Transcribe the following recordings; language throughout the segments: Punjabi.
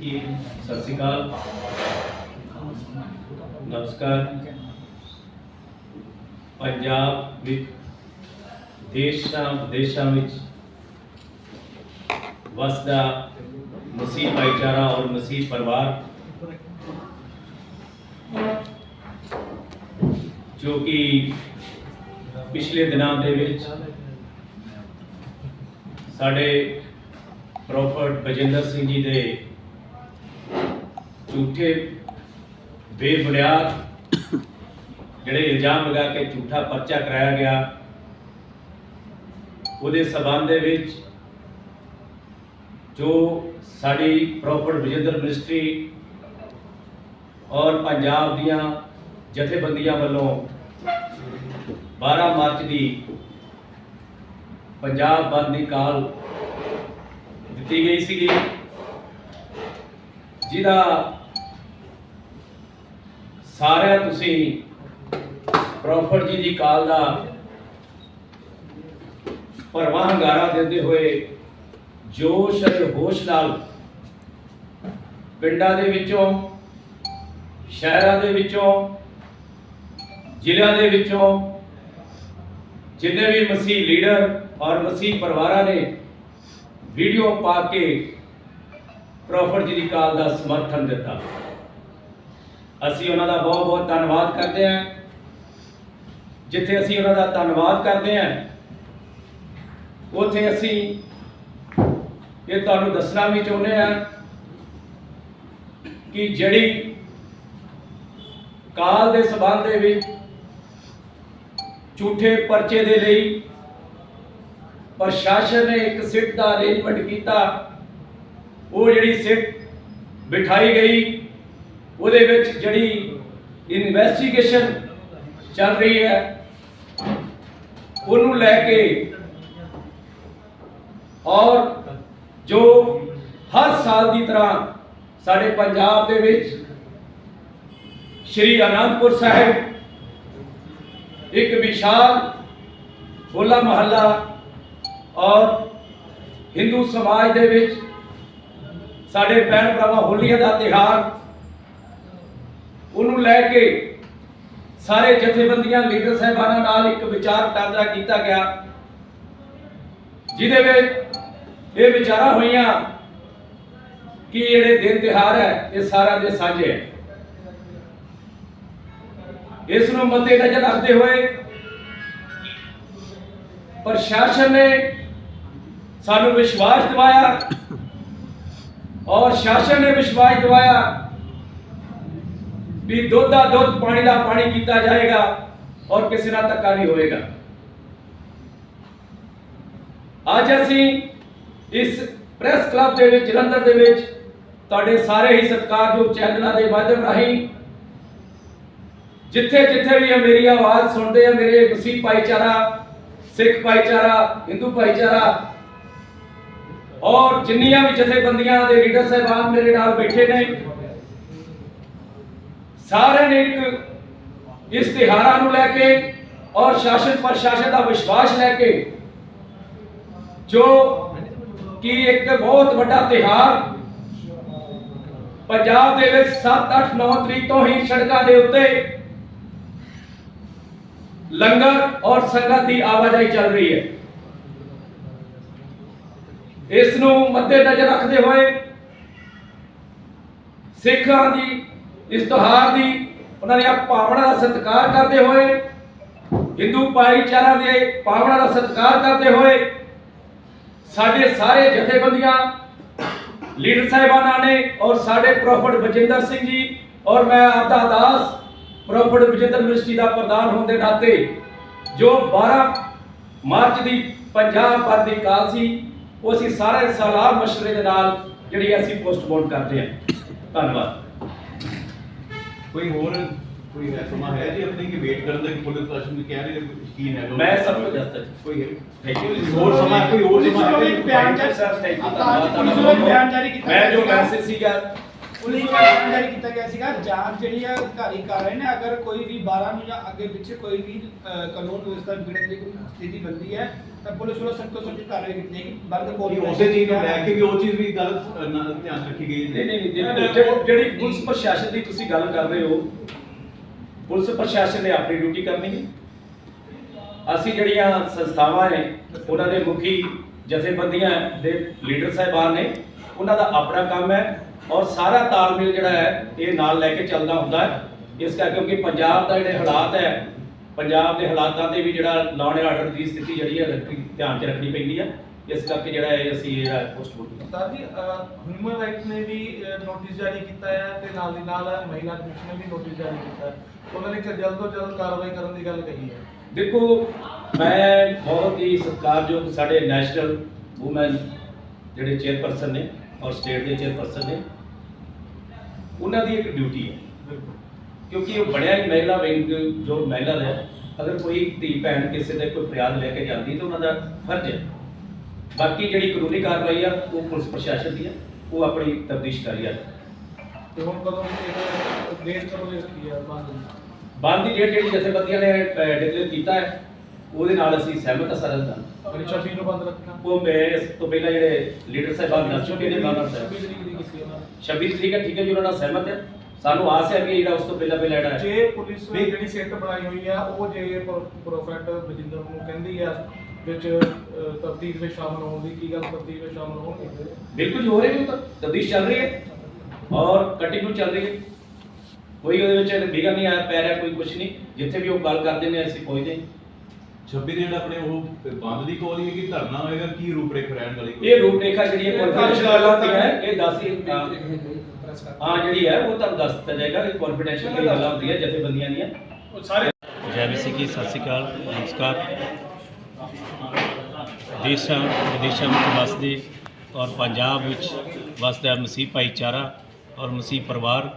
ਸਤਿ ਸ਼੍ਰੀ ਅਕਾਲ। ਨਮਸਕਾਰ। ਪੰਜਾਬ ਵਿੱਚ, ਦੇਸ਼ਾਂ ਵਿਦੇਸ਼ਾਂ ਵਿੱਚ ਵਸਦਾ ਮਸੀਹ ਭਾਈਚਾਰਾ ਔਰ ਮਸੀਹ ਪਰਿਵਾਰ ਜੋ ਕਿ ਪਿਛਲੇ ਦਿਨਾਂ ਦੇ ਵਿੱਚ ਸਾਡੇ ਪ੍ਰੋਫਟ ਬਜਿੰਦਰ ਸਿੰਘ ਜੀ ਦੇ ਝੂਠੇ ਬੇਬੁਨਿਆਦ ਜਿਹੜੇ ਇਲਜ਼ਾਮ ਲਗਾ ਕੇ ਝੂਠਾ ਪਰਚਾ ਕਰਾਇਆ ਗਿਆ, ਉਹਦੇ ਸਬੰਧ ਦੇ ਵਿੱਚ ਜੋ ਸਾਡੀ ਪ੍ਰੋਪਰ ਵਿਜੇਂਦਰ ਮਿਨਿਸਟਰੀ ਔਰ ਪੰਜਾਬ ਦੀਆਂ ਜਥੇਬੰਦੀਆਂ ਵੱਲੋਂ 12 ਮਾਰਚ ਦੀ ਪੰਜਾਬ ਬੰਦ ਦੀ ਕਾਲ ਦਿੱਤੀ ਗਈ ਸੀਗੀ। ਜਿਹਦਾ ਸਾਰਿਆਂ ਤੁਸੀਂ ਪ੍ਰੋਫਟ ਜੀ ਦੀ ਕਾਲ ਦਾ ਪਰਵਾਹ ਹੰਗਾਰਾ ਦਿੰਦੇ ਹੋਏ ਜੋਸ਼ ਅਤੇ ਹੋਸ਼ ਨਾਲ ਪਿੰਡਾਂ ਦੇ ਵਿੱਚੋਂ, ਸ਼ਹਿਰਾਂ ਦੇ ਵਿੱਚੋਂ, ਜ਼ਿਲ੍ਹਿਆਂ ਦੇ ਵਿੱਚੋਂ ਜਿੰਨੇ ਵੀ ਮਸੀਹ ਲੀਡਰ ਔਰ ਮਸੀਹ ਪਰਿਵਾਰਾਂ ਨੇ ਵੀਡੀਓ ਪਾ ਕੇ ਪ੍ਰੋਫਟ ਜੀ ਦੀ ਕਾਲ ਦਾ ਸਮਰਥਨ ਦਿੱਤਾ। ਅਸੀਂ ਉਹਨਾਂ ਦਾ ਬਹੁਤ ਬਹੁਤ ਧੰਨਵਾਦ ਕਰਦੇ ਹਾਂ। ਜਿੱਥੇ ਅਸੀਂ ਉਹਨਾਂ ਦਾ ਧੰਨਵਾਦ ਕਰਦੇ ਹਾਂ, ਉੱਥੇ ਅਸੀਂ ਇਹ ਤੁਹਾਨੂੰ ਦੱਸਣਾ ਵੀ ਚਾਹੁੰਦੇ ਹਾਂ ਕਿ ਜਿਹੜੀ ਕਾਲ ਦੇ ਸਬੰਧ ਦੇ ਵਿੱਚ ਝੂਠੇ ਪਰਚੇ ਦੇ ਲਈ ਪ੍ਰਸ਼ਾਸਨ ਨੇ ਇੱਕ ਸਿੱਟ ਦਾ ਅਰੇਂਜਮੈਂਟ ਕੀਤਾ, ਉਹ ਜਿਹੜੀ ਸਿੱਟ ਬਿਠਾਈ ਗਈ ਉਹਦੇ ਵਿੱਚ ਜਿਹੜੀ ਇਨਵੈਸਟੀਗੇਸ਼ਨ ਚੱਲ ਰਹੀ ਹੈ, ਉਹਨੂੰ ਲੈ ਕੇ ਔਰ ਜੋ ਹਰ ਸਾਲ ਦੀ ਤਰ੍ਹਾਂ ਸਾਡੇ ਪੰਜਾਬ ਦੇ ਵਿੱਚ ਸ਼੍ਰੀ ਅਨੰਦਪੁਰ ਸਾਹਿਬ ਇੱਕ ਵਿਸ਼ਾਲ ਹੋਲਾ ਮਹੱਲਾ ਔਰ ਹਿੰਦੂ ਸਮਾਜ ਦੇ ਵਿੱਚ ਸਾਡੇ ਭੈਣ ਭਰਾਵਾਂ ਹੋਲੀਆਂ ਦਾ ਤਿਹਾਰ ਉਹਨੂੰ ਲੈ ਕੇ ਸਾਰੇ ਜਥੇਬੰਦੀਆਂ, ਲੀਡਰ ਸਾਹਿਬਾਨਾਂ ਨਾਲ ਇੱਕ ਵਿਚਾਰ ਵਟਾਂਦਰਾ ਕੀਤਾ ਗਿਆ, ਜਿਹਦੇ ਵਿੱਚ ਇਹ ਵਿਚਾਰਾਂ ਹੋਈਆਂ ਕਿ ਜਿਹੜੇ ਦਿਨ ਤਿਹਾਰ ਹੈ, ਇਹ ਸਾਰਾ ਦੇ ਸਾਂਝੇ ਹੈ। ਇਸ ਨੂੰ ਮੱਦੇ ਨਜ਼ਰ ਰੱਖਦੇ ਹੋਏ ਪ੍ਰਸ਼ਾਸਨ ਨੇ ਸਾਨੂੰ ਵਿਸ਼ਵਾਸ ਦਿਵਾਇਆ ਔਰ ਸ਼ਾਸਨ ਨੇ ਵਿਸ਼ਵਾਸ ਦਿਵਾਇਆ ਵੀ ਦੁੱਧ ਦਾ ਦੁੱਧ ਪਾਣੀ ਦਾ ਪਾਣੀ ਕੀਤਾ ਜਾਏਗਾ ਔਰ ਕਿਸੇ ਨਾਲ ਧੱਕਾ ਨਹੀਂ ਹੋਏਗਾ। ਅੱਜ ਅਸੀਂ ਇਸ ਪ੍ਰੈਸ ਕਲੱਬ ਦੇ ਵਿੱਚ, ਜਲੰਧਰ ਦੇ ਵਿੱਚ ਤੁਹਾਡੇ ਸਾਰੇ ਹੀ ਸਤਿਕਾਰਯੋਗ ਚੈਨਲਾਂ ਦੇ ਮਾਧਿਅਮ ਰਾਹੀਂ ਜਿੱਥੇ ਜਿੱਥੇ ਵੀ ਮੇਰੀ ਆਵਾਜ਼ ਸੁਣਦੇ ਆ, ਮੇਰੇ ਮਸੀਹ ਭਾਈਚਾਰਾ, ਸਿੱਖ ਭਾਈਚਾਰਾ, ਹਿੰਦੂ ਭਾਈਚਾਰਾ ਔਰ ਜਿੰਨੀਆਂ ਵੀ ਜਥੇਬੰਦੀਆਂ ਦੇ ਲੀਡਰ ਸਾਹਿਬਾਨ ਮੇਰੇ ਨਾਲ ਬੈਠੇ ਨੇ ਸਾਰਿਆਂ ਨੇ ਇੱਕ ਇਸ ਤਿਹਾਰਾਂ ਨੂੰ ਲੈ ਕੇ ਔਰ ਸ਼ਾਸਨ ਪ੍ਰਸ਼ਾਸਨ ਦਾ ਵਿਸ਼ਵਾਸ ਲੈ ਕੇ ਜੋ ਕਿ ਇੱਕ ਬਹੁਤ ਵੱਡਾ ਤਿਹਾਰ ਪੰਜਾਬ ਦੇ ਵਿੱਚ 7 8 9 ਤਰੀਕ ਤੋਂ ਹੀ ਸੜਕਾਂ ਦੇ ਉੱਤੇ ਲੰਗਰ ਔਰ ਸੰਗਤ ਦੀ ਆਵਾਜਾਈ ਚੱਲ ਰਹੀ ਹੈ। ਇਸ ਨੂੰ ਮੱਦੇ ਨਜ਼ਰ ਰੱਖਦੇ ਹੋਏ ਸਿੱਖਾਂ ਦੀ ਇਸ ਤਿਉਹਾਰ ਦੀ ਉਹਨਾਂ ਦੀਆਂ ਭਾਵਨਾ ਦਾ ਸਤਿਕਾਰ ਕਰਦੇ ਹੋਏ, ਹਿੰਦੂ ਭਾਈਚਾਰਾ ਦੇ ਭਾਵਨਾ ਦਾ ਸਤਿਕਾਰ ਕਰਦੇ ਹੋਏ ਸਾਡੇ ਸਾਰੇ ਜਥੇਬੰਦੀਆਂ, ਲੀਡਰ ਸਾਹਿਬਾਨਾਂ ਨੇ ਔਰ ਸਾਡੇ ਪ੍ਰੋਫਟ ਬਜਿੰਦਰ ਸਿੰਘ ਜੀ ਔਰ ਮੈਂ ਆਪਦਾ ਦਾਸ ਪ੍ਰੋਫਟ ਬਜਿੰਦਰ ਮਿਨਿਸਟਰੀ ਦਾ ਪ੍ਰਧਾਨ ਹੋਣ ਦੇ ਨਾਤੇ ਜੋ 12 ਮਾਰਚ ਦੀ ਪੰਜਾਬ ਭਰ ਦੀ ਕਾਲ ਸੀ, ਉਹ ਅਸੀਂ ਸਾਰੇ ਸਲਾਹ ਮਸ਼ਵਰੇ ਦੇ ਨਾਲ ਜਿਹੜੀ ਅਸੀਂ ਪੋਸਟਪੋਨ ਕਰਦੇ ਹਾਂ। ਧੰਨਵਾਦ। ਕੋਈ ਹੋਰ ਕੋਈ ਹੈ ਸਮਾਂ ਹੈ ਜੀ ਆਪਣੀ ਕਿ ਵੇਟ ਕਰਨ ਦਾ ਕਿ ਪੁਲਿਸ ਪ੍ਰਸ਼ਾਸਨ ਨੇ ਕਹਿ ਰਹੇ ਨੇ ਯਕੀਨ ਹੈ ਮੈਂ ਸਭ ਕੁਝ ਦੱਸਦਾ ਜੀ। ਕੋਈ ਹੈ? ਥੈਂਕ ਯੂ ਹੋਰ ਸਮਾਂ ਕੋਈ ਹੋਰ ਸਮਾਂ? ਬਿਆਨ ਜਾਰੀ- ਸਰ ਥੈਂਕ ਯੂ ਮੈਂ ਜੋ। ਮੈਸੇਜ ਸੀਗਾ ਪੁਲਿਸ ਵੱਲੋਂ ਜਾਰੀ ਕੀਤਾ ਗਿਆ ਸੀਗਾ। ਜਾਂਚ ਜਿਹੜੀ ਆ ਅਧਿਕਾਰੀ ਕਰ ਰਹੇ ਨੇ ਅਗਰ ਕੋਈ ਵੀ 12 ਨੂੰ ਜਾਂ ਅੱਗੇ ਪਿੱਛੇ ਕੋਈ ਵੀ ਅਹ, ਕਾਨੂੰਨ ਵਿਵਸਥਾ ਵਿਗੜਨ ਦੀ ਕੋਈ ਸਥਿਤੀ ਬਣਦੀ ਹੈ ਤਾਂ ਪੁਲਿਸ ਵੱਲੋਂ ਸਖਤ ਤੋਂ ਸਖਤ ਕਾਰਵਾਈ ਕੀਤੀ ਜਾਏਗੀ। ਬੰਦ ਕੋਲ ਉਸੇ ਚੀਜ਼ ਨੂੰ ਲੈ ਕੇ ਵੀ ਉਹ ਚੀਜ਼ ਵੀ ਗਲਤ ਨਾ ਧਿਆਨ ਰੱਖੀ ਗਈ ਨਹੀਂ ਨਹੀਂ ਨਹੀਂ, ਜਿਹੜੀ- ਜਿਹੜੀ- ਜਿਹੜੀ ਪੁਲਿਸ ਪ੍ਰਸ਼ਾਸਨ ਦੀ ਤੁਸੀਂ ਗੱਲ ਕਰ ਰਹੇ ਹੋ ਪੁਲਿਸ ਪ੍ਰਸ਼ਾਸਨ ਨੇ ਆਪਣੀ ਡਿਊਟੀ ਕਰਨੀ ਹੈ। ਅਸੀਂ ਜਿਹੜੀਆਂ ਸੰਸਥਾਵਾਂ ਨੇ ਉਹਨਾਂ ਦੇ ਮੁਖੀ ਜਥੇਬੰਦੀਆਂ ਦੇ ਲੀਡਰ ਸਾਹਿਬਾਨ ਨੇ ਉਹਨਾਂ ਦਾ ਆਪਣਾ ਕੰਮ ਹੈ। ਔਰ ਸਾਰਾ ਤਾਲਮੇਲ ਜਿਹੜਾ ਹੈ ਇਹ ਨਾਲ ਲੈ ਕੇ ਚੱਲਦਾ ਹੁੰਦਾ ਹੈ। ਇਸ ਕਰਕੇ ਕਿਉਂਕਿ ਪੰਜਾਬ ਦਾ ਜਿਹੜੇ ਹਾਲਾਤ ਹੈ ਪੰਜਾਬ ਦੇ ਹਾਲਾਤਾਂ ਤੇ ਵੀ ਜਿਹੜਾ ਲਾਅ ਐਂਡ ਆਰਡਰ ਦੀ ਸਥਿਤੀ ਜਿਹੜੀ ਹੈ ਧਿਆਨ 'ਚ ਰੱਖਣੀ ਪੈਂਦੀ ਹੈ। ਇਸ ਕਰਕੇ ਜਿਹੜਾ ਹੈ ਅਸੀਂ ਇਹ ਜਿਹੜਾ postmortem sir ji human right ਨੇ ਵੀ ਨੋਟਿਸ ਜਾਰੀ ਕੀਤਾ ਹੈ ਤੇ ਨਾਲ ਦੀ ਨਾਲ ਮਹਿਲਾ ਕਮਿਸ਼ਨ ਨੇ ਵੀ ਨੋਟਿਸ ਜਾਰੀ ਕੀਤਾ ਹੈ। ਉਹਨਾਂ ਨੇ ਕਿ ਜਲਦ ਤੋਂ ਜਲਦ ਕਾਰਵਾਈ ਕਰਨ ਦੀ ਗੱਲ ਕਹੀ ਹੈ। ਦੇਖੋ ਮੈਂ ਬਹੁਤ ਹੀ ਸਤਿਕਾਰਯੋਗ ਸਾਡੇ ਨੈਸ਼ਨਲ ਔਮਨ ਜਿਹੜੇ ਚੇਅਰਪਰਸਨ ਨੇ ਔਰ ਸਟੇਟ ਦੇ ਚੇਅਰਪਰਸਨ ਨੇ ਉਹਨਾਂ ਦੀ ਇੱਕ ਡਿਊਟੀ ਹੈ। ਕਿਉਂਕਿ ਉਹ ਬਣਿਆ ਹੀ ਮਹਿਲਾ ਵਿੰਗ ਜੋ ਮਹਿਲਾ ਦਾ ਹੈ। ਅਗਰ ਕੋਈ ਧੀ ਭੈਣ ਕਿਸੇ ਦੇ ਕੋਈ ਫਰਿਆਦ ਲੈ ਕੇ ਜਾਂਦੀ ਤਾਂ ਉਹਨਾਂ ਦਾ ਫਰਜ਼ ਹੈ। ਬਾਕੀ ਜਿਹੜੀ ਕਾਨੂੰਨੀ ਕਾਰਵਾਈ ਆ ਉਹ ਪੁਲਿਸ ਪ੍ਰਸ਼ਾਸਨ ਦੀ ਹੈ। ਉਹ ਆਪਣੀ ਤਬਦੀਸ਼ ਕਰੀ ਆ ਤੇ ਹੁਣ ਕਦੋਂ ਇਹ ਡੇਟ ਕਦੋਂ ਰੱਖੀ ਹੈ? ਬੰਦ ਦੀ। ਬੰਦ ਦੀ ਡੇਟ ਜਿਹੜੀ ਜਥੇਬੰਦੀਆਂ ਨੇ ਡਿਕਲੇਅਰ ਕੀਤਾ ਹੈ। ਉਹਦੇ ਨਾਲ ਅਸੀਂ ਸਹਿਮਤ ਹਾਂ ਸਾਰਿਆਂ ਦਾ ਅਗਲੀ 26 ਨੂੰ ਬੰਦ ਰੱਖਣਾ। ਉਹ ਮੈਂ ਇਸ ਤੋਂ ਪਹਿਲਾਂ ਜਿਹੜੇ ਲੀਡਰ ਸਾਹਿਬਾਨ ਦੱਸ ਚੁੱਕੇ ਨੇ ਗਵਰਨਰ ਸਾਹਿਬ। 26 ਤਰੀਕ ਦੀ ਕਿਸੇ ਨਾਲ 26 ਤਰੀਕ ਹੈ ਠੀਕ ਹੈ ਜੀ ਉਹਨਾਂ ਨਾਲ ਸਹਿਮਤ ਹੈ। ਸਾਨੂੰ ਆਸ ਹੈ ਕਿ ਜਿਹੜਾ ਉਸ ਤੋਂ ਪਹਿਲਾਂ ਪਹਿਲਾਂ ਜਿਹੜਾ ਹੈ। ਜੇ ਪੁਲਿਸ ਜਿਹੜੀ ਸੈੱਟ ਬਣਾਈ ਹੋਈ ਆ ਉਹ ਜੇ ਪ੍ਰੋਫੈਟ ਬਜਿੰਦਰ ਨੂੰ ਕਹਿੰਦੀ ਆ ਵਿੱਚ ਤਫਤੀਸ਼ ਵਿੱਚ ਸ਼ਾਮਲ ਹੋਣ ਦੀ ਕੀ ਗੱਲ ਤਫਤੀਸ਼ ਵਿੱਚ ਸ਼ਾਮਲ ਹੋਣਗੇ ਬਿਲਕੁਲ ਹੋ ਰਹੀ ਹੈ ਉਹ ਤਾਂ ਤਬਦੀਸ਼ ਚੱਲ ਰਹੀ ਹੈ ਔਰ ਕੰਟੀਨਿਊ ਚੱਲ ਰਹੀ ਹੈ। ਕੋਈ ਉਹਦੇ ਵਿੱਚ ਵਿਗਨ ਨਹੀਂ ਆਇਆ ਪੈ ਰਿਹਾ ਕੋਈ ਕੁਝ ਨਹੀਂ। ਜਿੱਥੇ ਵੀ ਉਹ ਗੱਲ ਕਰਦੇ ਨੇ ਅਸੀਂ ਪਹੁੰਚਦੇ ਹਾਂ। 26 ਦੇ ਜਿਹੜਾ ਆਪਣੇ ਉਹ ਬੰਦ ਦੀ ਕੋਲ ਹੀ ਕਿ ਧਰਨਾ ਹੋਏਗਾ ਕੀ ਰੂਪਰੇਖ ਰਹਿਣ ਵਾਲੀ ਇਹ ਰੂਪਰੇਖਾ ਜਿਹੜੀ ਹੈ ਕੌਨਫੀਡੈਂਸ਼ੀਅਲ ਹੁੰਦੀਆਂ ਹੈ ਇਹ ਦੱਸ ਹੀ ਹਾਂ ਹਾਂ ਜਿਹੜੀ ਹੈ ਉਹ ਤੁਹਾਨੂੰ ਦੱਸ ਦਿੱਤਾ ਜਾਏਗਾ ਇਹ ਕੌਨਫੀਡੈਂਸ਼ੀਅਲ ਦੀ ਗੱਲਾਂ ਹੁੰਦੀਆਂ ਜਥੇਬੰਦੀਆਂ ਦੀਆਂ। ਜੈ ਵਿਸੀ ਕੀ ਸਤਿ ਸ਼੍ਰੀ ਅਕਾਲ ਨਮਸਕਾਰ। ਦੇਸ਼ਾਂ ਵਿਦੇਸ਼ਾਂ ਵਿੱਚ ਵਸਦੇ ਔਰ ਪੰਜਾਬ ਵਿੱਚ ਵਸਦਾ ਮਸੀਹ ਭਾਈਚਾਰਾ ਔਰ ਮਸੀਹ ਪਰਿਵਾਰ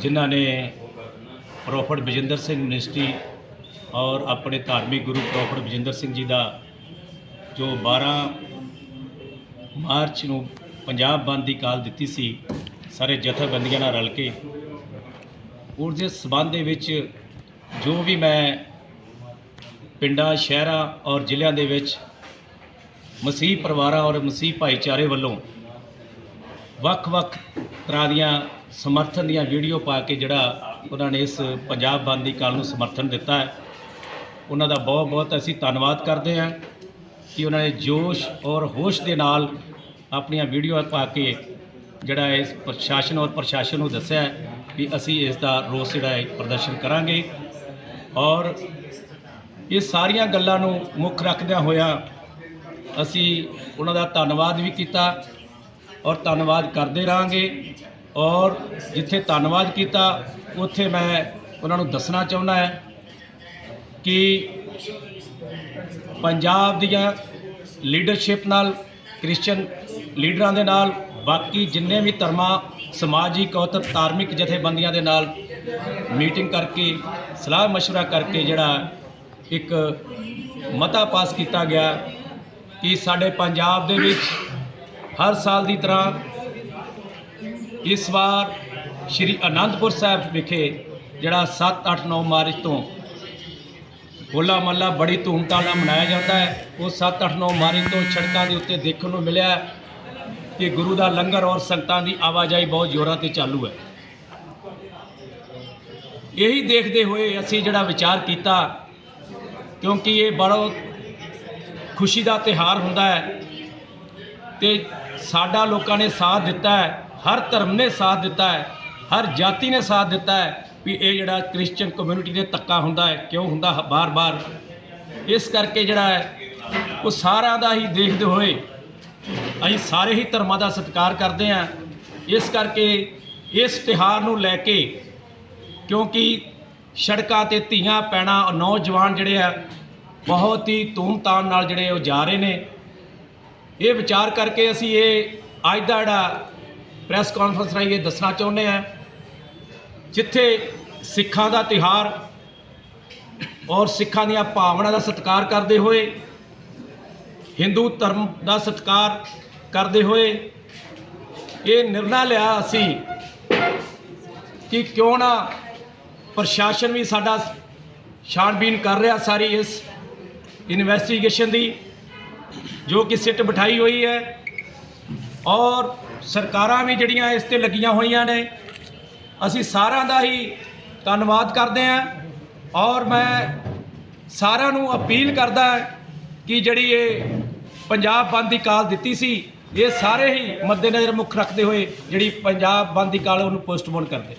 ਜਿਨ੍ਹਾਂ ਨੇ ਪ੍ਰੋਫਟ ਬਜਿੰਦਰ ਸਿੰਘ ਮਿਨਿਸਟਰੀ ਔਰ ਆਪਣੇ ਧਾਰਮਿਕ ਗੁਰੂ ਪ੍ਰੋਫਟ ਬਜਿੰਦਰ ਸਿੰਘ ਜੀ ਦਾ ਜੋ 12 ਮਾਰਚ ਨੂੰ ਪੰਜਾਬ ਬੰਦ ਦੀ ਕਾਲ ਦਿੱਤੀ ਸੀ, ਸਾਰੇ ਜਥੇਬੰਦੀਆਂ ਨਾਲ ਰਲ ਕੇ, ਉਸ ਦੇ ਸਬੰਧ ਦੇ ਵਿੱਚ ਜੋ ਵੀ ਮੈਂ ਪਿੰਡਾਂ, ਸ਼ਹਿਰਾਂ ਔਰ ਜ਼ਿਲ੍ਹਿਆਂ ਦੇ ਵਿੱਚ ਮਸੀਹ ਪਰਿਵਾਰਾਂ ਔਰ ਮਸੀਹ ਭਾਈਚਾਰੇ ਵੱਲੋਂ ਵੱਖ-ਵੱਖ ਤਰ੍ਹਾਂ ਦੀਆਂ ਸਮਰਥਨ ਦੀਆਂ ਵੀਡੀਓ ਪਾ ਕੇ ਜਿਹੜਾ ਉਹਨਾਂ ਨੇ ਇਸ ਪੰਜਾਬ ਬੰਦ ਦੀ ਕਾਲ ਨੂੰ ਸਮਰਥਨ ਦਿੱਤਾ ਹੈ। ਉਹਨਾਂ ਦਾ ਬਹੁਤ-ਬਹੁਤ ਅਸੀਂ ਧੰਨਵਾਦ ਕਰਦੇ ਹਾਂ ਕਿ ਉਹਨਾਂ ਨੇ ਜੋਸ਼ ਔਰ ਹੋਸ਼ ਦੇ ਨਾਲ ਆਪਣੀਆਂ ਵੀਡੀਓ ਪਾ ਕੇ ਜਿਹੜਾ ਇਸ ਪ੍ਰਸ਼ਾਸਨ ਔਰ ਪ੍ਰਸ਼ਾਸਨ ਨੂੰ ਦੱਸਿਆ ਕਿ ਅਸੀਂ ਇਸ ਦਾ ਰੋਸ ਜਿਹੜਾ ਹੈ ਪ੍ਰਦਰਸ਼ਨ ਕਰਾਂਗੇ ਔਰ ਇਹ ਸਾਰੀਆਂ ਗੱਲਾਂ ਨੂੰ ਮੁੱਖ ਰੱਖਦਿਆਂ ਹੋਇਆ ਅਸੀਂ ਉਹਨਾਂ ਦਾ ਧੰਨਵਾਦ ਵੀ ਕੀਤਾ ਔਰ ਧੰਨਵਾਦ ਕਰਦੇ ਰਹਾਂਗੇ ਔਰ ਜਿੱਥੇ ਧੰਨਵਾਦ ਕੀਤਾ, ਉੱਥੇ ਮੈਂ ਉਹਨਾਂ ਨੂੰ ਦੱਸਣਾ ਚਾਹੁੰਦਾ ਹੈ ਕਿ ਪੰਜਾਬ ਦੀਆਂ ਲੀਡਰਸ਼ਿਪ ਨਾਲ ਕ੍ਰਿਸਚੀਅਨ ਲੀਡਰਾਂ ਦੇ ਨਾਲ ਬਾਕੀ ਜਿੰਨੇ ਵੀ ਧਰਮਾਂ ਸਮਾਜਿਕ ਔਰ ਧਾਰਮਿਕ ਜਥੇਬੰਦੀਆਂ ਦੇ ਨਾਲ ਮੀਟਿੰਗ ਕਰਕੇ ਸਲਾਹ مشورہ ਕਰਕੇ ਜਿਹੜਾ ਇੱਕ ਮਤਾ ਪਾਸ ਕੀਤਾ ਗਿਆ ਕਿ ਸਾਡੇ ਪੰਜਾਬ ਦੇ ਵਿੱਚ ਹਰ ਸਾਲ ਦੀ ਤਰ੍ਹਾਂ ਇਸ ਵਾਰ ਸ਼੍ਰੀ ਅਨੰਦਪੁਰ ਸਾਹਿਬ ਵਿਖੇ ਜਿਹੜਾ 7 8 9 ਮਾਰਚ ਤੋਂ ਹੋਲਾ ਮਹੱਲਾ ਬੜੀ ਧੂਮਧਾਮ ਨਾਲ ਮਨਾਇਆ ਜਾਂਦਾ ਹੈ। ਉਹ 7 8 9 ਮਾਰੀ ਤੋਂ ਸੜਕਾਂ ਦੇ ਉੱਤੇ ਦੇਖਣ ਨੂੰ ਮਿਲਿਆ ਕਿ ਗੁਰੂ ਦਾ ਲੰਗਰ ਔਰ ਸੰਗਤਾਂ ਦੀ ਆਵਾਜਾਈ ਬਹੁਤ ਜ਼ੋਰਾਂ ਤੇ ਚਾਲੂ ਹੈ। ਇਹੀ ਦੇਖਦੇ ਹੋਏ ਅਸੀਂ ਜਿਹੜਾ ਵਿਚਾਰ ਕੀਤਾ, ਕਿਉਂਕਿ ਇਹ ਬੜਾ ਖੁਸ਼ੀ ਦਾ ਤਿਹਾਰ ਹੁੰਦਾ ਹੈ ਤੇ ਸਾਡਾ ਲੋਕਾਂ ਨੇ ਸਾਥ ਦਿੱਤਾ ਹੈ, ਹਰ ਧਰਮ ਨੇ ਸਾਥ ਦਿੱਤਾ ਹੈ। ਹਰ ਜਾਤੀ ਨੇ ਸਾਥ ਦਿੱਤਾ ਹੈ ਵੀ ਇਹ ਜਿਹੜਾ ਕ੍ਰਿਸਚੀਅਨ ਕਮਿਊਨਿਟੀ ਦੇ ਤੱਕਾ ਹੁੰਦਾ ਹੈ, ਕਿਉਂ ਹੁੰਦਾ ਬਾਰ-ਬਾਰ। ਇਸ ਕਰਕੇ ਜਿਹੜਾ ਹੈ, ਉਹ ਸਾਰਿਆਂ ਦਾ ਹੀ ਦੇਖਦੇ ਹੋਏ ਅਸੀਂ ਸਾਰੇ ਹੀ ਧਰਮਾਂ ਦਾ ਸਤਿਕਾਰ ਕਰਦੇ ਹਾਂ। ਇਸ ਕਰਕੇ ਇਸ ਤਿਹਾਰ ਨੂੰ ਲੈ ਕੇ ਕਿਉਂਕਿ ਸੜਕਾਂ ਤੇ ਧੀਆਂ, ਪੈਣਾ ਔਰ ਨੌਜਵਾਨ ਜਿਹੜੇ ਆ, ਬਹੁਤ ਹੀ ਧੂਮਧਾਮ ਨਾਲ ਜਿਹੜੇ ਉਹ ਜਾ ਰਹੇ ਨੇ। ਇਹ ਵਿਚਾਰ ਕਰਕੇ ਅਸੀਂ ਇਹ ਅੱਜ ਦਾ ਜਿਹੜਾ ਪ੍ਰੈਸ ਕਾਨਫਰੰਸ ਰਾਹੀਂ ਇਹ ਦੱਸਣਾ ਚਾਹੁੰਦੇ ਆ ਜਿੱਥੇ ਸਿੱਖਾਂ ਦਾ ਤਿਹਾਰ ਔਰ ਸਿੱਖਾਂ ਦੀਆਂ ਭਾਵਨਾ ਦਾ ਸਤਿਕਾਰ ਕਰਦੇ ਹੋਏ ਹਿੰਦੂ ਧਰਮ ਦਾ ਸਤਿਕਾਰ ਕਰਦੇ ਹੋਏ ਇਹ ਨਿਰਣਾ ਲਿਆ ਅਸੀਂ ਕਿ ਕਿਉਂ ਨਾ ਪ੍ਰਸ਼ਾਸਨ ਵੀ ਸਾਡਾ ਛਾਣਬੀਨ ਕਰ ਰਿਹਾ ਸਾਰੀ ਇਸ ਇਨਵੈਸਟੀਗੇਸ਼ਨ ਦੀ, ਜੋ ਕਿ ਸਿੱਟ ਬਿਠਾਈ ਹੋਈ ਹੈ ਔਰ ਸਰਕਾਰਾਂ ਵੀ ਜਿਹੜੀਆਂ ਇਸ ਤੇ ਲੱਗੀਆਂ ਹੋਈਆਂ ਨੇ ਅਸੀਂ ਸਾਰਿਆਂ ਦਾ ਹੀ ਧੰਨਵਾਦ ਕਰਦੇ ਹਾਂ ਔਰ ਮੈਂ ਸਾਰਿਆਂ ਨੂੰ ਅਪੀਲ ਕਰਦਾ ਕਿ ਜਿਹੜੀ ਇਹ ਪੰਜਾਬ ਬੰਦ ਦੀ ਕਾਲ ਦਿੱਤੀ ਸੀ, ਇਹ ਸਾਰੇ ਹੀ ਮੱਦੇਨਜ਼ਰ ਮੁੱਖ ਰੱਖਦੇ ਹੋਏ ਜਿਹੜੀ ਪੰਜਾਬ ਬੰਦ ਦੀ ਕਾਲ ਉਹਨੂੰ ਪੋਸਟਪੋਨ ਕਰਦੇ।